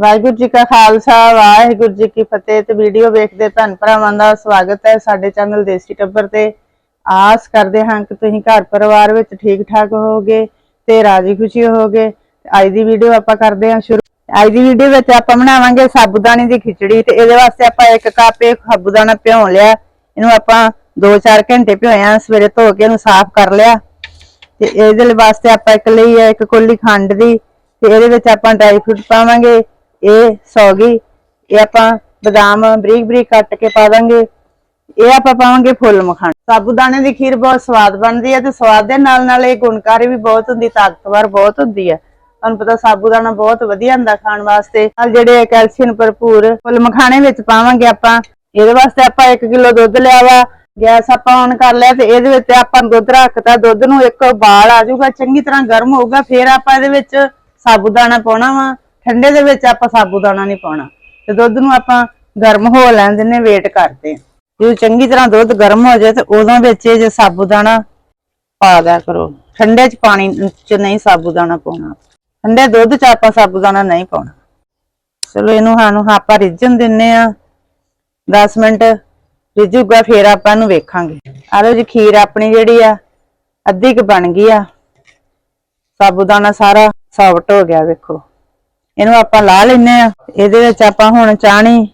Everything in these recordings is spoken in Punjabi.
ਵਾਹਿਗੁਰੂ ਜੀ ਕਾ ਖਾਲਸਾ, ਵਾਹਿਗੁਰੂ ਜੀ ਕੀ ਫਤਿਹ ਤੇ ਵੀਡੀਓ ਵੇਖਦੇ ਭੈਣ ਭਰਾਵਾਂ ਦਾ ਸਵਾਗਤ ਹੈ ਸਾਡੇ ਚੈਨਲ ਦੇਸੀ ਟੱਬਰ ਤੇ। ਆਸ ਕਰਦੇ ਹਾਂ ਕਿ ਤੁਸੀਂ ਘਰ ਪਰਿਵਾਰ ਵਿੱਚ ਠੀਕ ਠਾਕ ਹੋਵੋਗੇ ਤੇ ਰਾਜੀ ਖੁਸ਼ੀ ਹੋਵੋਗੇ। ਅੱਜ ਦੀ ਵੀਡੀਓ ਆਪਾਂ ਕਰਦੇ ਹਾਂ ਸ਼ੁਰੂ। ਅੱਜ ਦੀ ਵੀਡੀਓ ਵਿੱਚ ਆਪਾਂ ਬਣਾਵਾਂਗੇ ਸਾਬੂਦਾਨੇ ਦੀ ਖਿਚੜੀ ਤੇ ਇਹਦੇ ਵਾਸਤੇ ਆਪਾਂ ਇੱਕ ਕੱਪ ਇਹ ਸਾਬੂਦਾਨਾ ਭਿਉਂ ਲਿਆ। ਇਹਨੂੰ ਆਪਾਂ 2-4 ਘੰਟੇ ਭਿਓਇਆ ਸਵੇਰੇ ਧੋ ਕੇ ਇਹਨੂੰ ਸਾਫ਼ ਕਰ ਲਿਆ। ਤੇ ਇਹਦੇ ਵਾਸਤੇ ਆਪਾਂ ਇੱਕ ਲਈ ਹੈ ਇੱਕ ਕੋਲੀ ਖੰਡ ਦੀ ਤੇ ਇਹਦੇ ਵਿੱਚ ਆਪਾਂ ਡਰਾਈ ਫਰੂਟ ਪਾਵਾਂਗੇ। ਇਹ ਸੌਗੀ ਇਹ ਆਪਾਂ ਬਦਾਮ ਬਰੀਕ ਬਰੀਕ ਕੱਟ ਕੇ ਪਾ ਦਾਂਗੇ। ਇਹ ਆਪਾਂ ਪਾਵਾਂਗੇ ਫੁੱਲ ਮਖਾਣਾ। ਸਾਬੂਦਾਨੇ ਦੀ ਖੀਰ ਬਹੁਤ ਸਵਾਦ ਬਣਦੀ ਹੈ ਤੇ ਸਵਾਦ ਦੇ ਨਾਲ ਨਾਲ ਇਹ ਗੁਣਕਾਰੀ ਵੀ ਬਹੁਤ ਹੁੰਦੀ, ਤਾਕਤਵਰ ਬਹੁਤ ਹੁੰਦੀ ਹੈ। ਤੁਹਾਨੂੰ ਪਤਾ ਸਾਬੂਦਾਨਾ ਬਹੁਤ ਵਧੀਆ ਹੁੰਦਾ ਖਾਣ ਵਾਸਤੇ। ਨਾਲ ਜਿਹੜੇ ਕੈਲਸ਼ੀਅਮ ਭਰਪੂਰ ਫੁੱਲ ਮਖਾਣੇ ਵਿੱਚ ਪਾਵਾਂਗੇ ਆਪਾਂ, ਇਹਦੇ ਵਾਸਤੇ ਆਪਾਂ 1 ਕਿਲੋ ਦੁੱਧ ਲਿਆ ਵਾ। ਗੈਸ ਆਪਾਂ ਔਨ ਕਰ ਲਿਆ ਤੇ ਇਹਦੇ ਵਿੱਚ ਆਪਾਂ ਦੁੱਧ ਰੱਖਤਾ, ਦੁੱਧ ਨੂੰ ਇੱਕ ਬਾਲ ਆ ਜਾਊਗਾ, ਚੰਗੀ ਤਰ੍ਹਾਂ ਗਰਮ ਹੋਊਗਾ, ਫਿਰ ਆਪਾਂ ਇਹਦੇ ਵਿੱਚ ਸਾਬੂਦਾਨਾ ਪਾਉਣਾ ਵਾ। ਠੰਡੇ ਦੇ ਵਿੱਚ ਆਪਾਂ ਸਾਬੂਦਾਨਾ ਨਹੀਂ ਪਾਉਣਾ। ਤੇ ਦੁੱਧ ਨੂੰ ਆਪਾਂ ਗਰਮ ਹੋ ਲੈਣ ਦਿੰਨੇ ਵੇਟ ਕਰਦੇ ਹਾਂ। ਜਦੋਂ ਚੰਗੀ ਤਰ੍ਹਾਂ ਦੁੱਧ ਗਰਮ ਹੋ ਜਾਏ ਤੇ ਉਦੋਂ ਵਿੱਚ ਇਹ ਜੇ ਸਾਬੂਦਾਨਾ ਪਾ ਦਿਆ ਕਰੋ। ਠੰਡੇ ਚ ਪਾਣੀ ਚ ਨਹੀਂ ਸਾਬੂਦਾਨਾ ਪਾਉਣਾ। ਠੰਡੇ ਦੁੱਧ ਚ ਆਪਾਂ ਸਾਬੂਦਾਨਾ ਨਹੀਂ ਪਾਉਣਾ। ਚਲੋ ਇਹਨੂੰ ਸਾਨੂੰ ਆਪਾਂ ਰਿੱਝਣ ਦਿੰਨੇ ਆ 10 ਮਿੰਟ ਰਿੱਝੂਗਾ, ਫੇਰ ਆਪਾਂ ਨੂੰ ਵੇਖਾਂਗੇ। ਆਹ ਲਓ ਜੀ, ਖੀਰ ਆਪਣੀ ਜਿਹੜੀ ਆ, ਅੱਧੀ ਕੁ ਬਣ ਗਈ ਆ। ਸਾਬੂਦਾਨਾ ਸਾਰਾ ਸਾਫਟ ਹੋ ਗਿਆ, ਵੇਖੋ। ਇਹਨੂੰ ਆਪਾਂ ਲਾ ਲੈਨੇ ਆ ਇਹਦੇ ਵਿੱਚ ਆਪਾਂ ਹੁਣ ਚਾਣੀ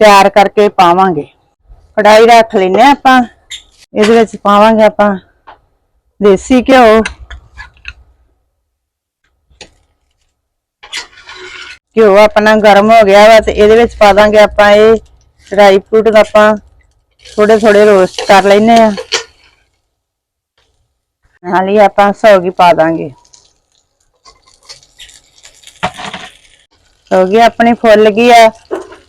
ਤਿਆਰ ਕਰਕੇ ਪਾਵਾਂਗੇ। ਕੜਾਈ ਰੱਖ ਲੈਨੇ ਆ ਆਪਾਂ। ਇਹਦੇ ਵਿੱਚ ਪਾਵਾਂਗੇ ਆਪਾਂ ਦੇਸੀ ਘਿਓ। ਘਿਓ ਆਪਣਾ ਗਰਮ ਹੋ ਗਿਆ ਵਾ ਤੇ ਇਹਦੇ ਵਿੱਚ ਪਾ ਦਾਂਗੇ ਆਪਾਂ ਇਹ ਡਰਾਈ ਫਰੂਟ ਆਪਾਂ ਥੋੜੇ ਥੋੜੇ ਰੋਸਟ ਕਰ ਲੈਨੇ ਆ ਨਾਲ ਹੀ ਆਪਾਂ ਸੌਗੀ ਪਾ ਦਾਂਗੇ। ਹੋ ਸੌਗੀ ਆਪਣੀ ਫੁੱਲ ਗਈ ਆ।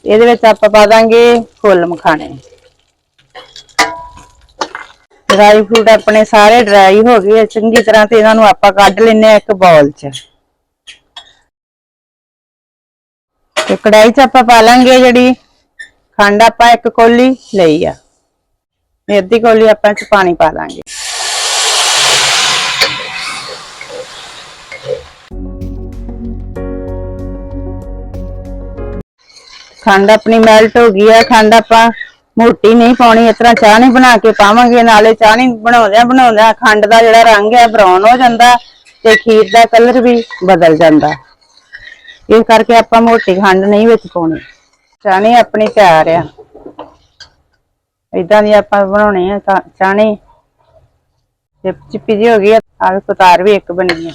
ਇਹਦੇ ਵਿੱਚ ਆਪਾਂ ਪਾ ਦਾਂਗੇ ਫੁੱਲ ਮਖਾਣੇ। ਡਰਾਈ ਫਰੂਟ ਆਪਣੇ ਸਾਰੇ ਡਰਾਈ ਹੋ ਗਏ ਚੰਗੀ ਤਰ੍ਹਾਂ ਤੇ ਇਹਨਾਂ ਨੂੰ ਆਪਾਂ ਕੱਢ ਲੈਨੇ ਆ ਇੱਕ ਬਾਉਲ 'ਚ। ਤੇ ਕੜਾਈ 'ਚ ਆਪਾਂ ਪਾ ਲਾਂਗੇ ਜਿਹੜੀ ਖੰਡ ਆਪਾਂ ਇੱਕ ਕੋਲੀ ਲਈ ਆ। ਅੱਧੀ ਕੋਲੀ ਆਪਾਂ ਚ ਪਾਣੀ ਪਾ ਲਾਂਗੇ ਖੰਡ ਆਪਣੀ ਮੈਲਟ ਹੋ ਗਈ ਆ, ਖੰਡ ਆਪਾਂ ਮੋਟੀ ਨਹੀਂ ਪਾਉਣੀ, ਇਸ ਤਰ੍ਹਾਂ ਚਾਹ ਨਹੀਂ ਬਣਾ ਕੇ ਪਾਵਾਂਗੇ, ਨਾਲੇ ਚਾਹ ਨਹੀਂ ਬਣਾਉਂਦਿਆਂ ਬਣਾਉਂਦੇ ਖੰਡ ਦਾ ਜਿਹੜਾ ਰੰਗ ਹੈ ਬਰਾਉਨ ਹੋ ਜਾਂਦਾ ਤੇ ਖੀਰ ਦਾ ਕਲਰ ਵੀ ਬਦਲ ਜਾਂਦਾ। ਇਸ ਕਰਕੇ ਆਪਾਂ ਮੋਟੀ ਖੰਡ ਨਹੀਂ ਵਿੱਚ ਪਾਉਣੀ। ਚਾਹਣੀ ਆਪਣੀ ਤਿਆਰ ਆ। ਇਦਾਂ ਦੀ ਆਪਾਂ ਬਣਾਉਣੀ ਆ ਚਾ- ਚਾਣੀ ਚਿਪ ਚਿਪੀ ਜੀ ਹੋ ਗਈ ਆ, ਆਹ ਵੀ ਇੱਕ ਬਣੀ ਆ।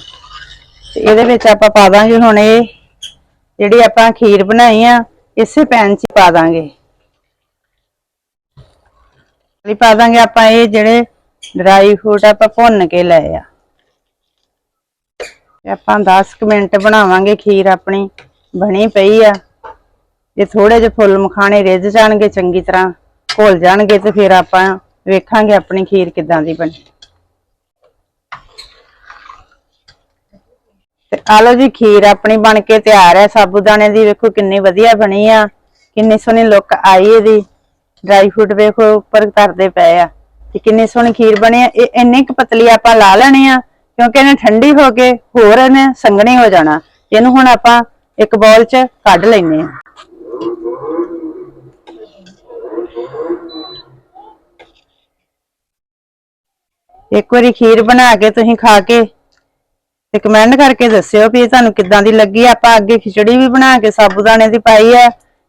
ਤੇ ਇਹਦੇ ਵਿੱਚ ਆਪਾਂ ਪਾ ਦਾਂਗੇ ਹੁਣ ਇਹ, ਜਿਹੜੀ ਆਪਾਂ ਖੀਰ ਬਣਾਈ ਆ ਇਸੇ ਪੈਨ 'ਚ ਪਾ ਦਾਂਗੇ। ਲਈ ਪਾ ਦਾਂਗੇ ਆਪਾਂ ਇਹ ਜਿਹੜੇ ਡਰਾਈ ਫਰੂਟ ਆਪਾਂ ਭੁੰਨ ਕੇ ਲਏ ਆ। ਤੇ ਆਪਾਂ 10 ਕੁ ਮਿੰਟ ਬਣਾਵਾਂਗੇ ਖੀਰ ਆਪਣੀ, ਬਣੀ ਪਈ ਆ। ਜੇ ਥੋੜੇ ਜਿਹੇ ਫੁੱਲ ਮਖਾਣੇ ਰਿੱਝ ਜਾਣਗੇ ਚੰਗੀ ਤਰ੍ਹਾਂ, ਘੁਲ ਜਾਣਗੇ ਤੇ ਫਿਰ ਆਪਾਂ ਵੇਖਾਂਗੇ ਆਪਣੀ ਖੀਰ ਕਿਦਾਂ ਦੀ ਬਣੀ। ਆ ਲਓ ਜੀ, ਖੀਰ ਆਪਣੀ ਬਣ ਕੇ ਤਿਆਰ ਹੈ। ਸਾਬੂਦਾਨੇ ਦੀ ਵੇਖੋ ਕਿੰਨੀ ਵਧੀਆ ਬਣੀ ਆ। ਕਿੰਨੀ ਸੋਹਣੀ ਲੁੱਕ ਆਈ ਇਹਦੀ। ਡਰਾਈ ਫਰੂਟ ਵੇਖੋ, ਉੱਪਰ ਧਰਦੇ ਪਏ ਆ। ਤੇ ਕਿੰਨੀ ਸੋਹਣੀ ਖੀਰ ਬਣੀ ਆ। ਇਹ ਇੰਨੀ ਕੁ ਪਤਲੀ ਆਪਾਂ ਲਾ ਲੈਣੀ ਆ, ਕਿਉਂਕਿ ਇਹਨੇ ਠੰਡੀ ਹੋ ਕੇ ਹੋਰ ਇਹਨੇ ਸੰਘਣੀ ਹੋ ਜਾਣਾ। ਇਹਨੂੰ ਹੁਣ ਆਪਾਂ ਇੱਕ ਬੋਲ 'ਚ ਕੱਢ ਲੈਨੇ ਆ। ਇੱਕ ਵਾਰੀ ਖੀਰ ਬਣਾ ਕੇ ਤੁਸੀਂ ਖਾ ਕੇ ਤੇ ਕਮੈਂਟ ਕਰਕੇ ਦੱਸਿਓ ਵੀ ਇਹ ਤੁਹਾਨੂੰ ਕਿੱਦਾਂ ਦੀ ਲੱਗੀ। ਆਪਾਂ ਅੱਗੇ ਖਿਚੜੀ ਵੀ ਬਣਾ ਕੇ ਸਾਬੂਦਾਨੇ ਦੀ ਪਾਈ ਹੈ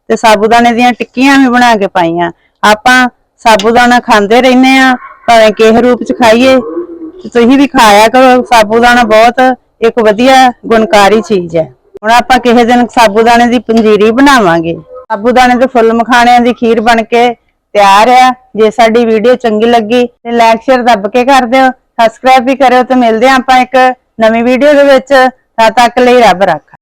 ਤੇ ਸਾਬੂਦਾਨੇ ਦੀਆਂ ਟਿੱਕੀਆਂ ਵੀ ਬਣਾ ਕੇ ਪਾਈਆਂ। ਆਪਾਂ ਸਾਬੂਦਾਨਾ ਖਾਂਦੇ ਰਹਿੰਦੇ ਆ ਭਾਵੇਂ ਕਿਸੇ ਰੂਪ ਚ ਖਾਈਏ ਤੁਸੀਂ ਵੀ ਖਾਇਆ ਕਰੋ। ਸਾਬੂਦਾਨਾ ਬਹੁਤ ਇੱਕ ਵਧੀਆ ਗੁਣਕਾਰੀ ਚੀਜ਼ ਹੈ। ਹੁਣ ਆਪਾਂ ਕਿਸੇ ਦਿਨ ਸਾਬੂਦਾਨੇ ਦੀ ਪੰਜੀਰੀ ਬਣਾਵਾਂਗੇ। ਸਾਬੂਦਾਨੇ ਦੇ ਫੁੱਲ ਮਖਾਣਿਆਂ ਦੀ ਖੀਰ ਬਣ ਕੇ ਤਿਆਰ ਆ। ਜੇ ਸਾਡੀ ਵੀਡੀਓ ਚੰਗੀ ਲੱਗੀ ਤੇ ਲਾਈਕ ਸ਼ੇਅਰ ਦੱਬ ਕੇ ਕਰ ਦਿਓ। ਸਬਸਕ੍ਰਾਈਬ ਵੀ ਕਰਿਓ ਤੇ ਮਿਲਦੇ ਹਾਂ ਆਪਾਂ ਇੱਕ ਨਵੀਂ ਵੀਡੀਓ ਦੇ ਵਿੱਚ ਤਦ ਤੱਕ ਲਈ ਰੱਬ ਰੱਖ